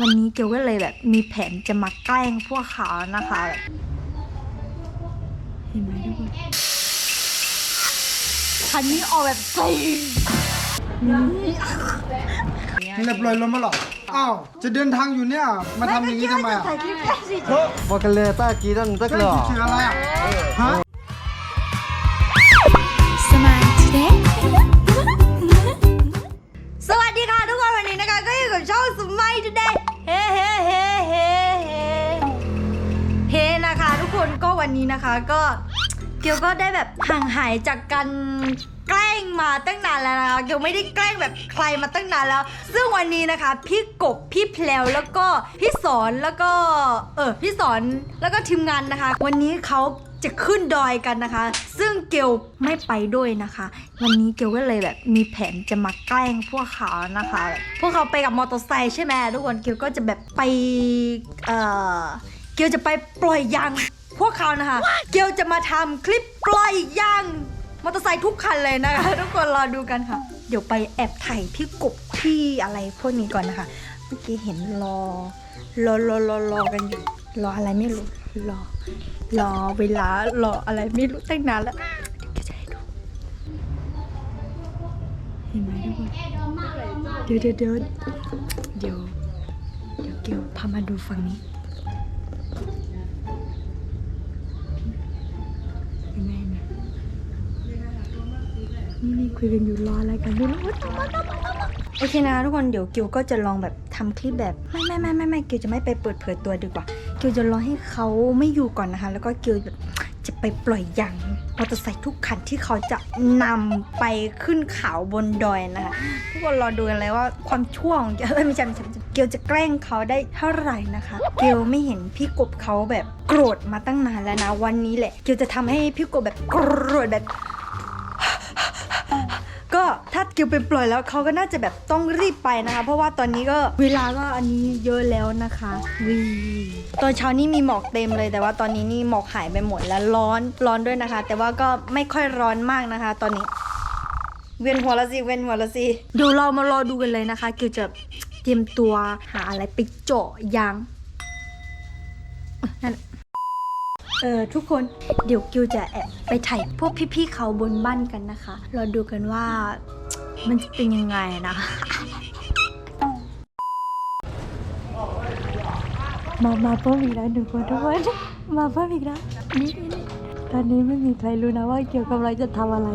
วันนี้เกลก็เลยแบบมีแผนจะมาแกล้งพวกเขานะคะแบบเห็นไหมทุกคนคันนี้ออกแบบใส่นี่นี่แหละปล่อยลมมาหรออ้าวจะเดินทางอยู่เนี่ยมาทำอย่างนี้ทำไมอะถ่ายคลิปแกล้งสิ Bakale ta kiran แกล้ takla. งคืออะไรอะฮะสมาร์ทเด็กสวัสดีค่ะทุกคนวันนี้นะคะก็อยู่กับช่องสมัยทเด็ก เฮ้เฮ้เฮ้เฮ้เฮ้เฮ้นะคะทุกคนก็วันนี้นะคะก็เกียวก็ได้แบบห่างหายจากการแกล้งมาตั้งนานแล้วนะคะเกียวไม่ได้แกล้งแบบใครมาตั้งนานแล้ว ซึ่งวันนี้นะคะพี่กบพี่แพลวแล้วก็พี่สอนแล้วก็เออพี่สอนแล้วก็ทีมงานนะคะ วันนี้เขา จะขึ้นดอยกันนะคะ ซึ่งเกลไม่ไปด้วยนะคะ วันนี้เกลก็เลยแบบมีแผนจะมาแกล้งพวกเขานะคะ พวกเขาไปกับมอเตอร์ไซค์ใช่ไหมทุกคนเกลก็จะแบบไปเออเกียวจะไปปล่อยยางพวกเขานะคะ เกียวจะมาทำคลิปปล่อยยางมอเตอร์ไซค์ทุกคันเลยนะคะ ทุกคนรอดูกันค่ะ เดี๋ยวไปแอบถ่ายพี่กบพี่อะไรพวกนี้ก่อนนะคะ เมื่อกี้เห็นรอรอรอรอรอกันอยู่รออะไรไม่รู้รอ รอเวลารออะไรไม่รู้ตั้งนานแล้วเดี๋ยวจะให้ดูเห็นไหมทุกคนเดี๋ยวเดี๋ยวเดี๋ยวเดี๋ยวเดี๋ยวเกียวพามาดูฝั่งนี้เห็นไหมเห็นไหมนี่นี่คุยกันอยู่รออะไรกันไม่รู้โอ โอเคนะทุกคนเดี๋ยวกิวก็จะลองแบบทำคลิปแบบไม่ไม่ไม่ไม่ไม่กิวจะไม่ไปเปิดเผยตัวดีกว่า กิวจะรอให้เขาไม่อยู่ก่อนนะคะ แล้วก็กิวจะไปปล่อยยางมอเตอร์ไซค์ทุกคันที่เขาจะนำไปขึ้นเขาบนดอยนะคะทุกคนรอดูกันเลยว่าความช่วงเอ้ยไม่ใช่ไม่ใช่ไม่ใช่เกลจะแกล้งเขาได้เท่าไหร่นะคะ เกลไม่เห็นพี่กบเขาแบบโกรธมาตั้งนานแล้วนะวันนี้แหละ เกลจะทำให้พี่กบแบบโกรธแบบ กลไปปล่อยแล้วเขาก็น่าจะแบบต้องรีบไปนะคะ เพราะว่าตอนนี้ก็เวลาก็อันนี้เยอะแล้วนะคะวีตอนเช้านี้มีหมอกเต็มเลย แต่ว่าตอนนี้นี่หมอกหายไปหมดแล้วร้อนร้อนด้วยนะคะ แต่ว่าก็ไม่ค่อยร้อนมากนะคะ ตอนนี้ เวียนหัวละสิเวียนหัวละสิเดี๋ยวเรามารอดูกันเลยนะคะเกียวจะเตรียมตัวหาอะไรไปเจาะยางนั่นแหละเออทุกคนเดี๋ยวกิวจะแอบไปถ่ายพวกพี่ๆเขาบนบ้านกันนะคะรอดูกันว่า มันจะเป็นยังไงนะคะมามาเพิ่มอีกแล้วหนึ่งคนทุกคนมาเพิ่มอีกแล้วนี่นี่นี่ตอนนี้ไม่มีใครรู้นะว่าเกี่ยวกับอะไรจะทำอะไร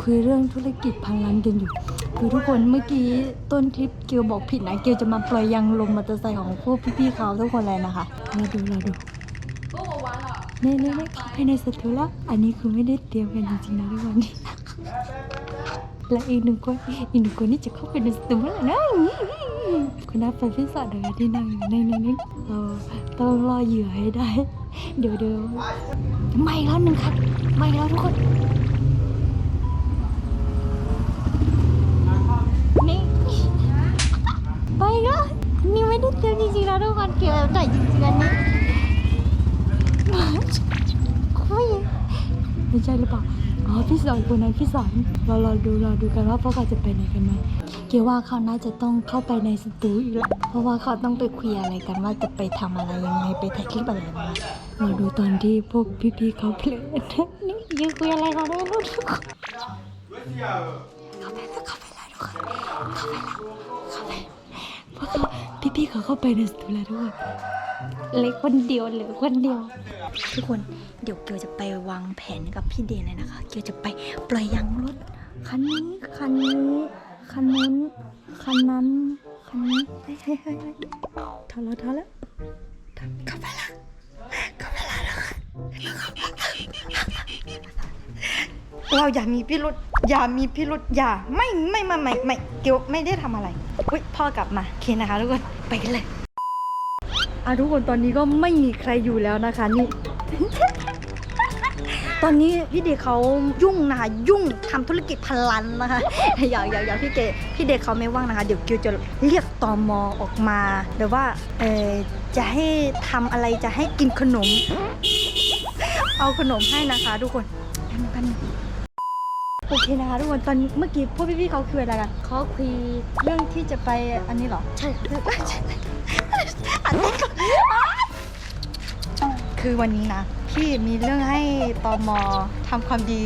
คุยเรื่องธุรกิจพันล้านกันอยู่คือทุกคนเมื่อกี้ต้นคลิปเกียวบอกผิดนะเกียวจะมาปล่อยยางลมมอเตอร์ไซค์ของพวกพี่ๆเขาทุกคนเลยนะคะเราดูเราดู เน่เน่เน่เข้าไปในสตูแล้วอันนี้คือไม่ได้เตรียมกันจริงๆนะทุกคนและอีกหนึ่งคนอีกหนึ่งคนนี่จะเข้าไปในสตูเมื่อไหร่นะคุณน้าไปพิสอดนะคะที่นั่งอยู่ในนี้เราต้องรอเหยื่อให้ได้ เดี๋ยวเดี๋ยวไม่แล้วหนึ่งครับไม่แล้วทุกคนนี่ไปก็นี่ไม่ได้เตรียมจริงๆนะทุกคนเกี่ยวกับใจจริงๆอันนี้ คุยไม่ใช่หรือเปล่าอ๋อพี่สอนคนนั้นพี่สอนเรารอดูรอดูกันว่าพวกเขาจะไปไหนกันไหมเกี่ยวว่าเขาน่าจะต้องเข้าไปในสตูอีกแล้วเพราะว่าเขาต้องไปคุยอะไรกันว่าจะไปทำอะไรยังไงไปถ่ายคลิปอะไรมาเราดูตอนที่พวกพี่ๆเขาเพลินนี่ยืนคุยอะไรกันไม่รู้ทุกคนเข้าไปแล้วเข้าไปแล้วทุกคนเข้าไปแล้วเข้าไปพราะเขาพี่ๆเขาเข้าไปในสตูแล้วทุกคน เล็กคนเดียวหลือคนเดียว ทุกคนเดี๋ยวเกียวจะไปวางแผนกับพี่เดนเลยนะคะ เกียวจะไปปล่อยยางรถคันนี้คันนี้คันนู้นคันนั้นคันนี้เฮ้ยเฮ้ยเฮ้ยเฮ้ยทอแล้วทอแล้วเข้าไปล้วเข้าไปแล้วนะคะเราอย่ามีพิรุษอย่ามีพิรุษอย่าไม่ไม่ไม่ไม่ไม่เกียวไม่ได้ทำอะไรอุ้ยพ่อกลับมาโอเคนะคะทุกคนไปกันเลย อะทุกคนตอนนี้ก็ไม่มีใครอยู่แล้วนะคะนี่ ตอนนี้พี่เด็กเขายุ่งนะคะ ยุ่งทำธุรกิจพันล้านนะคะอย่าอย่าอย่าพี่เกพี่เด็กเขาไม่ว่างนะคะ เดี๋ยวกิวจะเรียกตอมอออกมาแบบว่าเออจะให้ทำอะไรจะให้กินขนม เอาขนมให้นะคะ ทุกคนแป๊บนึงแป๊บนึง โอเคนะคะทุกคนตอนเมื่อกี้พวกพี่ๆเขาคุยอะไรกันเขาคุยเรื่องที่จะไปอันนี้เหรอ ใช่อันนี้ก่อนคือวันนี้นะ พี่มีเรื่องให้ตอมอทำความดี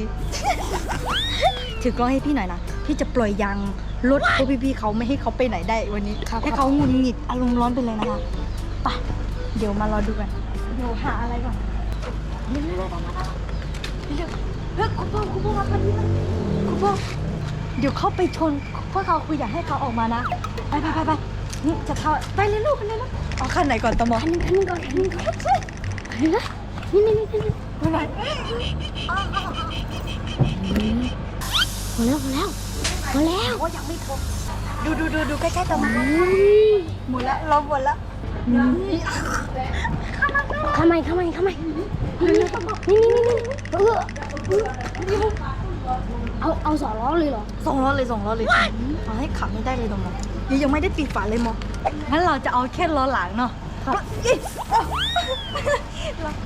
ถือกล้องให้พี่หน่อยนะพี่จะปล่อยยางรถพวกพี่ๆเขาไม่ให้เขาไปไหนได้วันนี้ให้เขาหงุนหงิดอารมณ์ร้อนไปเลยนะคะไปเดี๋ยวมารอดูกันเดี๋ยวหาอะไรก่อนเร็วๆๆๆเร็วๆ เฮ้ยคุณพ่อคุณพ่อมาพอดีเลยคุณพ่อเดี๋ยวเขาไปชนพวกเขาคุยอยากให้เขาออกมานะ ไปไปไปไปนี่จะเข้าไปเลยลูกไปเลยลูกเอาขั้นไหนก่อนตอมออันนึงอันนึงก่อนอันนึงก่อนอันนึงนะนี่นี่นี่นี่ไปไหนพอแล้วพอแล้วพอแล้วโอ้ยังไม่พบดูดูดูดูใกล้ๆตอมออืมหมดละเราหมดละเข้ามาเข้ามาเข้ามานี่นี่นี่นี่นี่เออ เอาเอาสองล้อเลยเหรอสองล้อเลยสองล้อเลยเอาให้ขับไม่ได้เลยตอมอยังยังไม่ได้ปิดฝาเลยมองั้นเราจะเอาแค่ล้อหลังเนาะครับ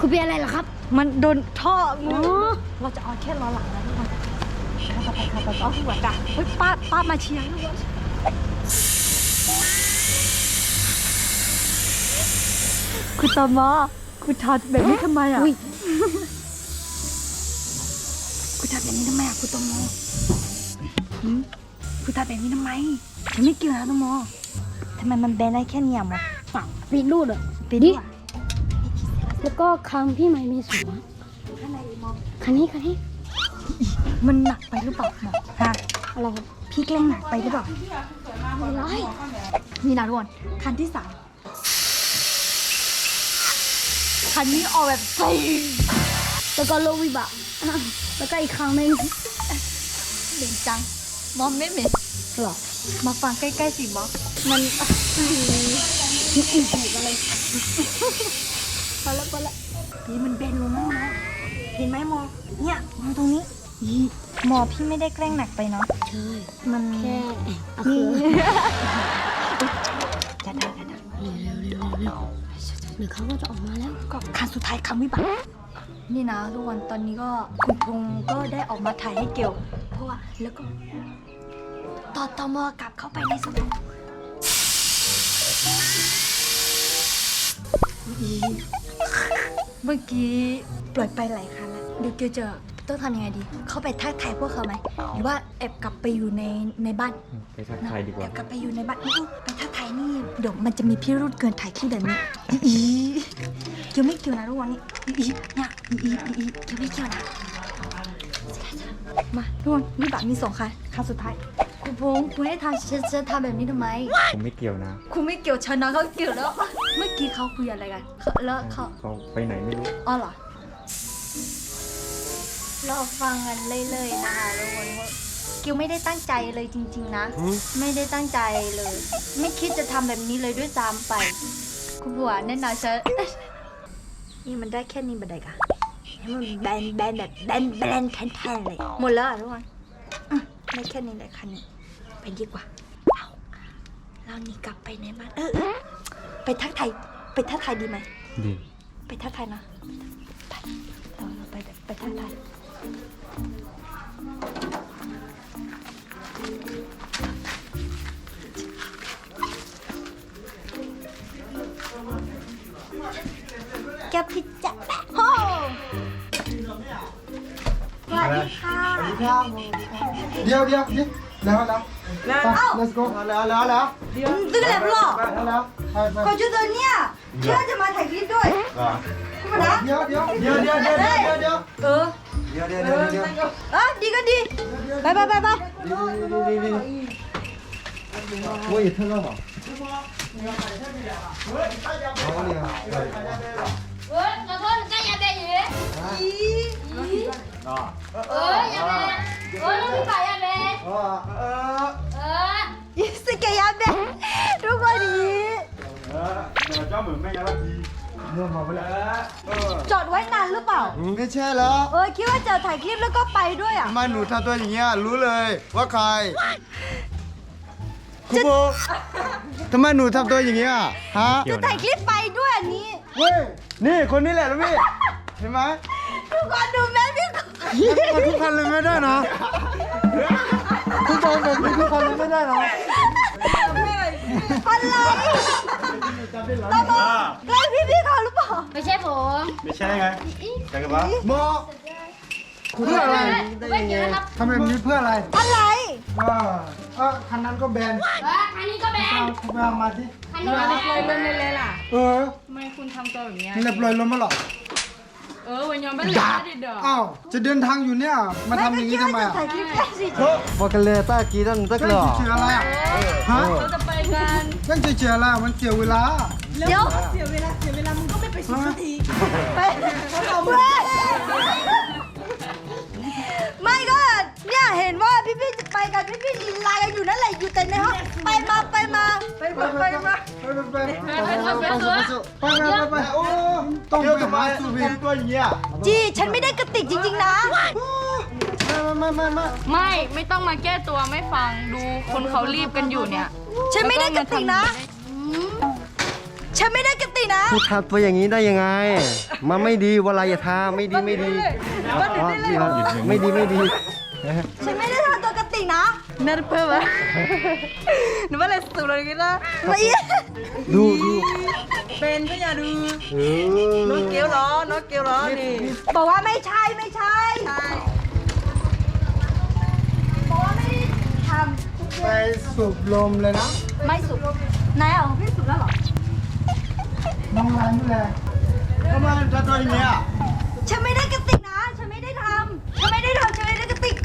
คุณเป็นอะไรเหรอครับ มันโดนท่องูอ๋อเราจะเอาแค่ล้อหลังนะทุกคนเข้าไปเข้าไปเข้าไปเอาหัวจ้ะเฮ้ยป้าป้ามาเชียร์ด้วยคุณตอมอคุณทำแบบนี้ทำไมอะอุ้ยคุณ ทำแบบนี้ทำไมอะคุณตอมอหืมคุณทำแบบนี้ทำไมฉันไม่เกี่ยวนะตอมทำไมมันแบนได้แค่เนี้ยมอปากปิดรูดเหรอไปดิแล้วก็คำพี่ใหม่มีสูงคันนี้คันนี้ มันหนักไปหรือเปล่าหมอฮะอะไรพี่แกล้งหนักไปหรือเปล่าอะไรนี่นะทุกคนคันที่สามคันนี้ออกแบบใส่แล้วก็โลวิบะ แล้วก็อีกครั้งหนึ่งเหม็นจังมอมไม่เหม็นเหรอมาฟังใกล้ๆสิมอมันพอแล้วพอแล้วพี่มันเบนลงแล้วนะเห็นไหมมอเนี่ยมองตรงนี้อีหมอพี่ไม่ได้แกล้งหนักไปเนาะใช่มันแค่เอานี่คือจะได้จะได้เร็วเร็วเร็ว เร็วเดี๋ยวเขาก็จะออกมาแล้วก็คันสุดท้ายคำวิบัตินี่นะทุกคนตอนนี้ก็คุณพงษ์ก็ได้ออกมาถ่ายให้เกลเพราะว่าแล้วก็ตอตอมอกลับเข้าไปในสมองเมื่อกี้ปล่อยไปหลายครั้งแล้วเดี๋ยวเกลจะ ต้องทำยังไงดี เข้าไปทักทายพวกเขาไหมหรือว่าแอบกลับไปอยู่ในในบ้านไปทักทายดีกว่าแอบกลับไปอยู่ในบ้านอู้ไปทักทายนี่เดี๋ยวมันจะมีพิรุธเกินถ่ายคลิปแบบนี้อีเกลไม่เกี่ยวนะทุกวันนี้อีเนี่ยอีอีอีเกลไม่เกี่ยวนะมาทุกคนนี่บัตรมีสองคันคันสุดท้ายคุณพงษ์คุณให้ทำฉันฉันทำแบบนี้ทำไม ผมไม่เกี่ยวนะคุณไม่เกี่ยวฉันนะเขาเกี่ยวแล้ว เมื่อกี้เขาคุยอะไรกันเขาแล้วเขาเขาไปไหนไม่รู้ อ๋อเหรอเราฟังกันเรื่อยๆนะคะทุกคนว่ากิวไม่ได้ตั้งใจเลยจริง ๆ นะ ไม่ได้ตั้งใจเลย ไม่คิดจะทำแบบนี้เลยด้วยซ้ำไป คุณผัวแน่นอนฉันนี่มันได้แค่นี้บันไดกะให้มันแบนแบนแบบแบนแบนแทนๆเลย หมดแล้วอะทุกคนอืมได้แค่นี้แหละคันนี้ไปดีกว่าเอาเรานี่กลับไปในบ้านเออเออไปทักทายไปทักทายดีไหม ดี ไปทักทายนะ ไปเราเราไปไปทักทาย แกพิจะแปะโฮสวัสดีค่ะเดี๋ยวเดี๋ยวเดี๋ยวแล้วแล้วแล้ว let's go แล้วแล้วแล้วตึ้งแหลมหรอแล้วแล้วไปไปก่อนจะเดินเนี่ยเชื่อจะมาถ่ายคลิปด้วยคุณมานะเดี๋ยวเดี๋ยวเดี๋ยวเดี๋ยวเดี๋ยวเดี๋ยวเดี๋ยวเออ เดี๋ยวเดี๋ยวเดี๋ยวเดี๋ยวเออดีก็ดี ไปไปไปไปดีดีดีโอ้ยเท่าไหร่เอาเนี่ยเอ้ยขอโทษจ้ายาเบะเยอีอีเอ้ยยาเบะเอ้ยลูกพี่ป่ายาเบะเออเออเออยิ่งสกยาเบะทุกคนดีเออเจ้าเหมือนแม่ยาลาที ดไว้นานหรือเปล่า ไม่ใช่แล้วเออคิดว่าจะถ่ายคลิปแล้วก็ไปด้วยอะทำไมหนูทำตัวอย่างเงี้ยรู้เลยว่าใครคุณโบทำไมหนูทำตัวอย่างเงี้ยฮะเกี่ยวถ่านะยคลิปไปด้วยอันนี้เฮ้ยนี่คนนี้แหละลูกพี่เห็นไหมทุกคนดูแม่พี่มันทุกคันเลยไม่ได้นะทุกคนแบบนี้ทุกคันเลยไม่ได้นะอะไร ตามมาใกล้พี่พี่เขาหรือเปล่าไม่ใช่ผมไม่ใช่ไงจังกันปะโมเพื่ออะไรไม่เกี่ยวนะครับทำแบบนี้เพื่ออะไรอะไรเออเออคันนั้นก็แบนเออคันนี้ก็แบนเอาเอามาที่คันนี้ก็แบนเลยเลยเลยล่ะเออทำไมคุณทำตัวแบบเนี้ยเรียบร้อยแล้วมาหรอเออวันยอมไม่ได้ดิเด้ออ้าวจะเดินทางอยู่เนี่ยมาทำอย่างนี้ทำไมอะถ่ายคลิปแค่สิบอกกันเลยต้ากีต้องตักเล่หนล่อเฉยๆอะไรอะฮะเราจะไป กันเล่นเฉยๆอะไรอะมันเสียเวลา เดี๋ยวเสียเวลาเสียเวลามึงก็ไม่ไปสิสักทีไปเพื่อนไม่ก็เนี่ยเห็นว่าพี่พี่จะไปกันพี่พี่ลีลากันอยู่นั่นแหละอยู่แต่ในห้องไปมาไปมาไปมาไปมาไปไปไปไปไปไปโอ้ต้องไปหาสุวินตัวอย่างเงี้ยจีฉันไม่ได้กระติกจริง ๆ นะไม่ไม่ไม่ไม่ไม่ไม่ต้องมาแก้ตัวไม่ฟังดูคนเขารีบกันอยู่เนี่ย ฉันไม่ได้กระติกนะฉันไม่ได้กระติกนะพูดทัดตัวอย่างนี้ได้ยังไงมันไม่ดีเวลาอย่าทาไม่ดีไม่ดีอ๋อนี่ครับไม่ดีไม่ดี ฉันไม่ได้ทำตัวกระติกนะนั่นเพิ่มอะหนูว่าอะไรสุดเลยกันนะไม่ดูดูเป็นก็อย่าดูเออน้องเกลล้อน้องเกลล้อนี่บอกว่าไม่ใช่ไม่ใช่ ไปสูบลมเลยนะำไม่สุดนายเอาของพี่สุดแล้วเหรอ น้องร้านนี่แหละทำไมทำตัวอย่างเงี้ยฉันไม่ได้กระติกนะ ฉันไม่ได้ทำฉันไม่ได้ทำฉันไม่ได้กระติก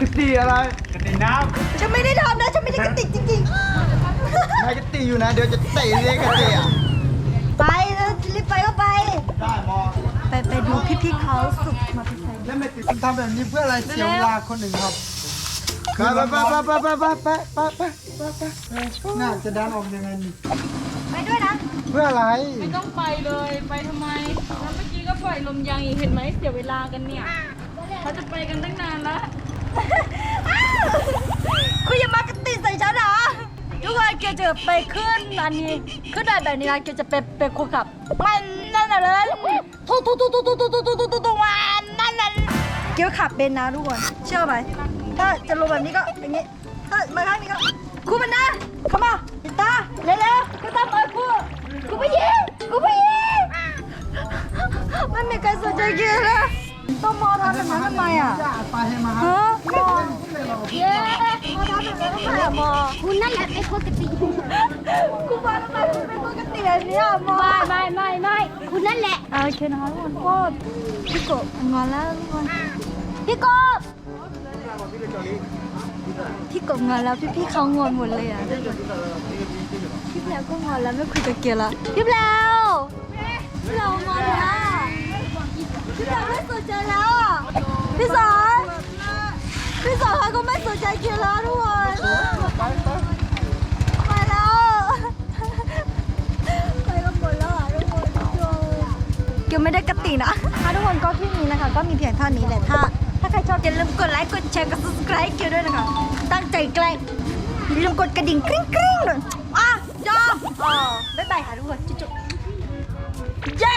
กติอะไรกระติกน้ฉันไม่ได้ทำนะ ฉันไม่ได้กระติกจริงำนายกระติอยู่นะ เดี๋ยวจะเตะเรียกกระติอะๆ ไปแล้วรีบไปก็ไป ได้มอไปไปดูพี่ๆเขาสุกมาพิเศษแล้วไม่ติดทำแบบนี้เพื่ออะไรเสียเวลาคนหนึ่งครับ ไปไปไปไปไปไปไปไปไปไปน่าจะดันออกยังไงนี่ไปด้วยนะ เพื่ออะไรไม่ต้องไปเลยไปทำไม แล้วเมื่อกี้ก็ปล่อยลมยางอีกเห็นไหมเสียเวลากันเนี่ยเขาจะไปกันตั้งนานแล้วคุณอย่ามากระติใส่ฉันนะทุกคนเกียวจะไปขึ้นอันนี้ขึ้นได้แบบนี้นะเกียวจะไปเป็นคนขับ มันนั่นน่ะเลยทุกทุกทุกทุกทุกทุกทุกทุกทุกทุกวันนั่นนั่นเกียวขับเป็นนะทุกคนเชื่อไหม ถ้าจะลงแบบนี้ก็อย่างนี้ถ้ามาข้างนี้ก็คุณมันนะเข้ามาปิดตาเร็วๆก็ตามไปกูกูไปยิงกูไปยิงไม่มีใครสนใจเกียวเลยต้องมองทำแบบนั้นทำไมอะจะไปให้มาฮะมอเย้มาทำแบบนั้นทำไมอะมอคุณนั่นแหละเป็นปกติกูมาทำไมคุณเป็นปกติแบบนี้อะมอไม่ไม่ไม่ไม่คุณนั่นแหละโอเคนะคะทุกคนก็พี่กบงอนแล้วทุกคนพี่ก กบงอนแล้ว พี่ๆเขางอนหมดเลยอะพี่แล้วก็งอนแล้วไม่คุยกับเกียร์ละพี่แล้วพี่แล้วงอนแล้วพี่แล้วไม่สนใจแล้วอะพี่สอนพี่สอนเขาก็ไม่สนใจเกียร์แล้วทุกคนไปแล้วไปกันหมดแล้วอะทุกคนโยเกียวไม่ได้กะตินะถ้าทุกคนก็ที่นี้นะคะ ก็มีเพียงเท่านี้แหละถ้า ถ้าใครชอบอย่าลืมกดไลค์กดแชร์กด subscribe เกียวด้วยนะคะ ตั้งใจแกล้งอย่าลืมกดกระดิ่งกริ๊งกริ๊งเลยอะยอมอ๋อบ๊ายบายค่ะทุกคนจุ๊บเย้